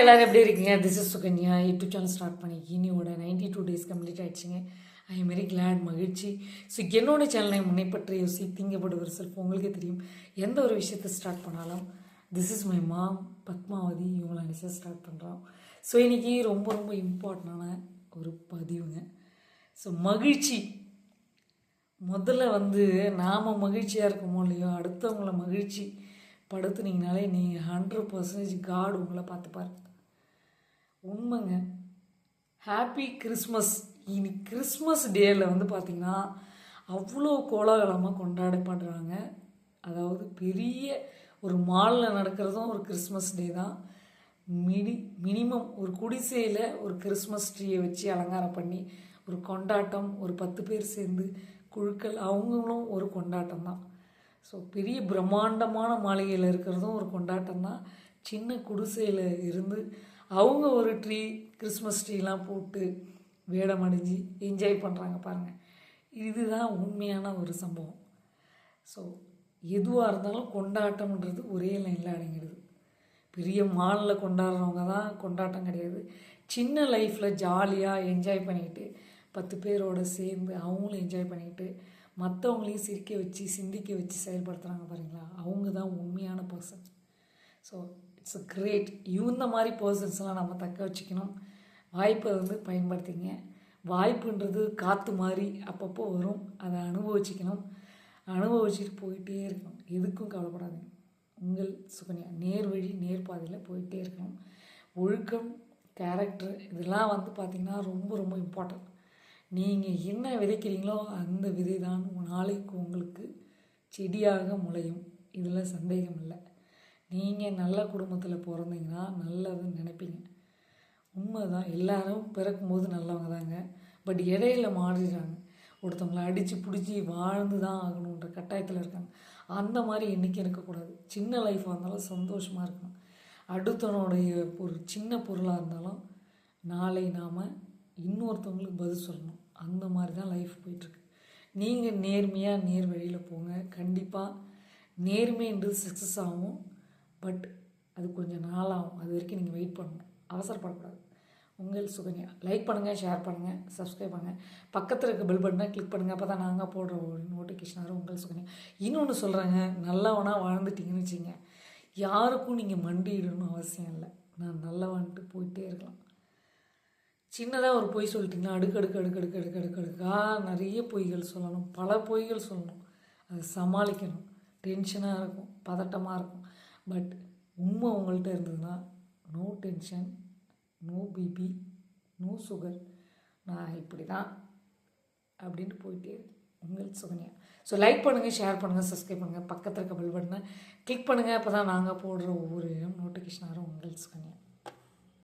எல்லோரும் எப்படி இருக்கீங்க? This is Sukanya. YouTube channel start பண்ணி இனியோட நைன்டி டூ டேஸ் கம்ப்ளீட் ஆயிடுச்சுங்க. ஐ எம் வெரி கிளாட் மகிழ்ச்சி. ஸோ என்னோட சேனலை முன்னை பற்றி யோசி திங்கப்படுவர் செல்ஃப் உங்களுக்கே தெரியும். எந்த ஒரு விஷயத்தை ஸ்டார்ட் பண்ணாலும் this is my mom Padmavathi இவங்களை நினச்சி ஸ்டார்ட் பண்ணுறோம் ஸோ இன்றைக்கி ரொம்ப ரொம்ப இம்பார்ட்டண்டான ஒரு பதிவுங்க. ஸோ மகிழ்ச்சி. முதல்ல வந்து நாம் மகிழ்ச்சியாக இருக்கோமோ இல்லையோ அடுத்தவங்கள மகிழ்ச்சி. படுத்துனீங்கனாலே நீங்கள் ஹண்ட்ரட் பர்சன்டேஜ் காடு உங்களை பார்த்துப்பார் உண்மைங்க. ஹாப்பி கிறிஸ்மஸ் இனி கிறிஸ்மஸ் டேயில் வந்து பார்த்திங்கன்னா அவ்வளோ கோலாகலமாக கொண்டாடப்படுறாங்க. அதாவது பெரிய ஒரு மாலில் நடக்கிறதும் ஒரு கிறிஸ்மஸ் டே தான். மினி மினிமம் ஒரு குடிசையில் ஒரு கிறிஸ்மஸ் ட்ரீயை வச்சு அலங்காரம் பண்ணி ஒரு கொண்டாட்டம் ஒரு பத்து பேர் சேர்ந்து குழுக்கள் அவங்களும் ஒரு கொண்டாட்டம் தான். ஸோ பெரிய பிரம்மாண்டமான மாளிகையில் இருக்கிறதும் ஒரு கொண்டாட்டம் தான் சின்ன குடிசையில் இருந்து அவங்க ஒரு ட்ரீ கிறிஸ்மஸ் ட்ரீலாம் போட்டு வேடம் அடைஞ்சு என்ஜாய் பண்ணுறாங்க பாருங்கள் இதுதான் உண்மையான ஒரு சம்பவம். ஸோ எதுவாக இருந்தாலும் கொண்டாட்டம்ன்றது ஒரே லைனில் அடங்கிடுது. பெரிய மாலில் கொண்டாடுறவங்க தான் கொண்டாட்டம் கிடையாது. சின்ன லைஃப்பில் ஜாலியாக என்ஜாய் பண்ணிக்கிட்டு பத்து பேரோட சேர்ந்து அவங்களும் என்ஜாய் பண்ணிக்கிட்டு மற்றவங்களையும் சிரிக்க வச்சு சிந்திக்க வச்சு செயல்படுத்துகிறாங்க பாருங்களா? அவங்க தான் உண்மையான person so it's a great இந்த மாதிரி பர்சன்ஸ்லாம் நம்ம தக்க வச்சுக்கணும். வாய்ப்பை வந்து பயன்படுத்திங்க. வாய்ப்புன்றது காற்று மாதிரி அப்பப்போ வரும். அதை அனுபவிச்சுக்கணும். அனுபவிச்சுட்டு போயிட்டே இருக்கணும். எதுக்கும் கவலைப்படாதீங்க. உங்கள் சுகன்யா நேர் வழி நேர் பாதையில் போயிட்டே இருக்கணும். ஒழுக்கம் கேரக்டர் இதெல்லாம் வந்து பார்த்திங்கன்னா ரொம்ப ரொம்ப இம்பார்ட்டன்ட் நீங்கள் என்ன விதைக்கிறீங்களோ அந்த விதை தான் நாளைக்கு உங்களுக்கு செடியாக முளையும். இதில் சந்தேகம் இல்லை. நீங்கள் நல்ல குடும்பத்தில் பிறந்தீங்கன்னா நல்லதுன்னு நினைப்பீங்க. உண்மை தான் எல்லாரும் பிறக்கும்போது நல்லவங்க தாங்க. பட் இடையில மாறிடுறாங்க. ஒருத்தவங்களை அடித்து பிடிச்சி வாழ்ந்து தான் ஆகணுன்ற கட்டாயத்தில் இருக்காங்க. அந்த மாதிரி என்றைக்கு இருக்கக்கூடாது. சின்ன லைஃப்பாக இருந்தாலும் சந்தோஷமாக இருக்கணும். அடுத்தவனுடைய ஒரு சின்ன பொருளாக இருந்தாலும் நாளை நாம் இன்னொருத்தவங்களுக்கு பதில் சொல்லணும். அந்த மாதிரி தான் லைஃப் போயிட்டுருக்கு. நீங்கள் நேர்மையாக நேர் வழியில் போங்க. கண்டிப்பாக நேர்மைன்றது சக்ஸஸ் ஆகும். பட் அது கொஞ்சம் நாளாகும் அது வரைக்கும் நீங்கள் வெயிட் பண்ணணும். அவசரப்படக்கூடாது. உங்கள் சுகன்யா லைக் பண்ணுங்கள் ஷேர் பண்ணுங்கள் சப்ஸ்கிரைப் பண்ணுங்கள் பக்கத்தில் இருக்க பெல் பட்டனை கிளிக் பண்ணுங்கள் அப்போ தான் நாங்கள் போடுற ஒரு நோட்டிஃபிகேஷன் வரும். உங்கள் சுகன்யா இன்னொன்று சொல்கிறேங்க நல்லவனாக வாழ்ந்துட்டீங்கன்னு வச்சுங்க யாருக்கும் நீங்கள் மண்டிடணும்னு அவசியம் இல்லை. நான் நல்லவன்ட்டு போயிட்டே இருக்கலாம். சின்னதாக ஒரு பொய் சொல்லிட்டிங்கன்னா அடுக்கு அடுக்கு அடுக்கு அடுக்கு அடுக்கு அடுக்கு அடுக்காக நிறைய பொய்கள் சொல்லணும். பல பொய்கள் சொல்லணும். அதை சமாளிக்கணும். டென்ஷனாக இருக்கும். பதட்டமாக இருக்கும். பட் உண்மை உங்கள்கிட்ட இருந்ததுன்னா no tension no BP no sugar நான் இப்படி தான் அப்படின்ட்டு போயிட்டே உங்கள் சுகன்யா. ஸோ லைக் பண்ணுங்கள் ஷேர் பண்ணுங்கள் சப்ஸ்கிரைப் பண்ணுங்கள் பக்கத்தில் இருக்க பெல் பட்டனை கிளிக் பண்ணுங்கள் அப்போ தான் நாங்கள் போடுற ஒவ்வொரு நோட்டிஃபிகேஷன் உங்கள் சுகன்யா.